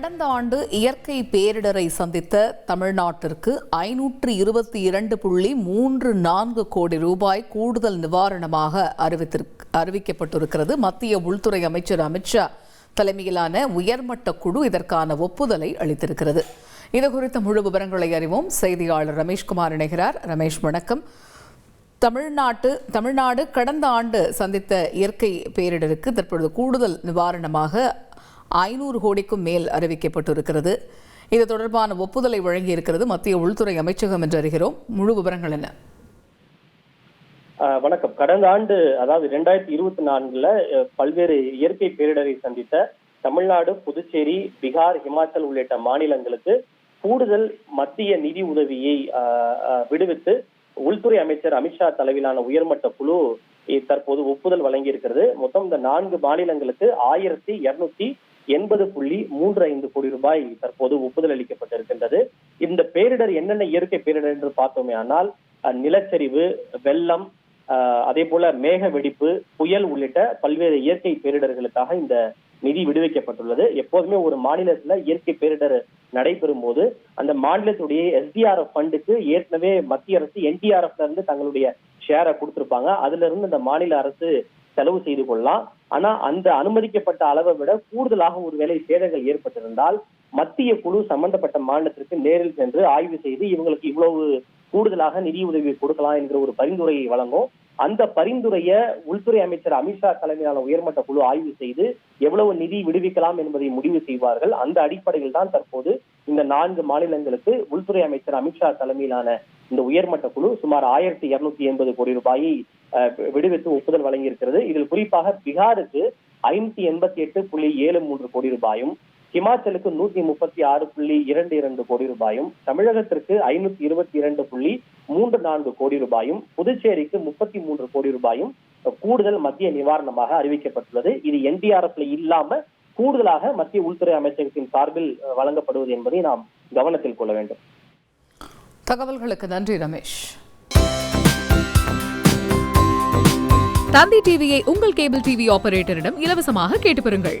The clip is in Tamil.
கடந்த ஆண்டு இயற்கை பேரிடரை சந்தித்த தமிழ்நாட்டிற்கு ஐநூற்று இருபத்தி இரண்டு புள்ளி மூன்று நான்கு கோடி ரூபாய் கூடுதல் நிவாரணமாக அறிவித்திருக் அறிவிக்கப்பட்டிருக்கிறது. மத்திய உள்துறை அமைச்சர் அமித்ஷா தலைமையிலான உயர்மட்ட குழு இதற்கான ஒப்புதலை அளித்திருக்கிறது. இது குறித்த முழு விவரங்களை அறிவோம். செய்தியாளர் ரமேஷ்குமார் இணைகிறார். ரமேஷ் வணக்கம். தமிழ்நாட்டு தமிழ்நாடு கடந்த ஆண்டு சந்தித்த இயற்கை பேரிடருக்கு தற்பொழுது கூடுதல் நிவாரணமாக ஐநூறு கோடிக்கும் மேல் அறிவிக்கப்பட்டிருக்கிறது. இது தொடர்பான ஒப்புதலை வழங்கியிருக்கிறது மத்திய உள்துறை அமைச்சகம் என்று அறிகிறோம். முழு விவரங்கள் என்ன? வணக்கம். கடந்த ஆண்டு அதாவது இரண்டாயிரத்தி இருபத்தி நான்குல பல்வேறு இயற்கை பேரிடரை சந்தித்த தமிழ்நாடு புதுச்சேரி பீகார் ஹிமாச்சல் உள்ளிட்ட மாநிலங்களுக்கு கூடுதல் மத்திய நிதி உதவியை விடுவித்து உள்துறை அமைச்சர் அமித்ஷா தலைவிலான உயர்மட்ட குழு தற்போது ஒப்புதல் வழங்கியிருக்கிறது. மொத்தம் இந்த நான்கு மாநிலங்களுக்கு ஆயிரத்தி இருநூத்தி எண்பது புள்ளி மூன்று ஐந்து கோடி ரூபாய் தற்போது ஒப்புதல் அளிக்கப்பட்டிருக்கின்றது. இந்த பேரிடர் என்னென்ன இயற்கை பேரிடர் என்று பார்த்தோமே ஆனால் நிலச்சரிவு வெள்ளம் அதே போல மேக வெடிப்பு புயல் உள்ளிட்ட பல்வேறு இயற்கை பேரிடர்களுக்காக இந்த நிதி விடுவிக்கப்பட்டுள்ளது. எப்போதுமே ஒரு மாநிலத்துல இயற்கை பேரிடர் நடைபெறும் போது அந்த மாநிலத்துடைய எஸ்டிஆர்எஃப் ஃபண்டுக்கு ஏற்கனவே மத்திய அரசு என்டிஆர்எஃப்ல இருந்து தங்களுடைய ஷேரை கொடுத்திருப்பாங்க. அதுல இருந்து இந்த மாநில அரசு செலவு செய்து கொள்ளலாம். ஆனா அந்த அனுமதிக்கப்பட்ட அளவை விட கூடுதலாக ஒருவேளை சேதங்கள் ஏற்பட்டிருந்தால் மத்திய குழு சம்பந்தப்பட்ட மாநிலத்திற்கு நேரில் சென்று ஆய்வு செய்து இவங்களுக்கு இவ்வளவு கூடுதலாக நிதி உதவி கொடுக்கலாம் என்கிற ஒரு பரிந்துரையை வழங்கும். அந்த பரிந்துரையை உள்துறை அமைச்சர் அமித்ஷா தலைமையிலான உயர்மட்ட குழு ஆய்வு செய்து எவ்வளவு நிதி விடுவிக்கலாம் என்பதை முடிவு செய்வார்கள். அந்த அடிப்படையில் தான் தற்போது இந்த நான்கு மாநிலங்களுக்கு உள்துறை அமைச்சர் அமித்ஷா தலைமையிலான இந்த உயர்மட்ட குழு சுமார் ஆயிரத்தி இருநூத்தி எண்பது கோடி ரூபாயை விடுவித்து ஒப்புதல் வழங்கியிருக்கிறது. இதில் குறிப்பாக பீகாருக்கு ஐநூத்தி எண்பத்தி எட்டு புள்ளி ஏழு மூன்று கோடி ரூபாயும் ஹிமாச்சலுக்கு நூத்தி முப்பத்தி ஆறு புள்ளி இரண்டு இரண்டு கோடி ரூபாயும் தமிழகத்திற்கு ஐநூத்தி இருபத்தி இரண்டு புள்ளி மூன்று நான்கு கோடி ரூபாயும் புதுச்சேரிக்கு முப்பத்தி மூன்று கோடி ரூபாயும் கூடுதல் மத்திய நிவாரணமாக அறிவிக்கப்பட்டுள்ளது. இது என்டிஆர்எஃப்ல இல்லாம கூடுதலாக மத்திய உள்துறை அமைச்சகத்தின் சார்பில் வழங்கப்படுவது என்பதை நாம் கவனத்தில் கொள்ள வேண்டும். தகவல்களுக்கு நன்றி ரமேஷ். தந்தி டிவியை உங்கள் கேபிள் டிவி ஆபரேட்டரிடம் இலவசமாக கேட்டு பெறுங்கள்.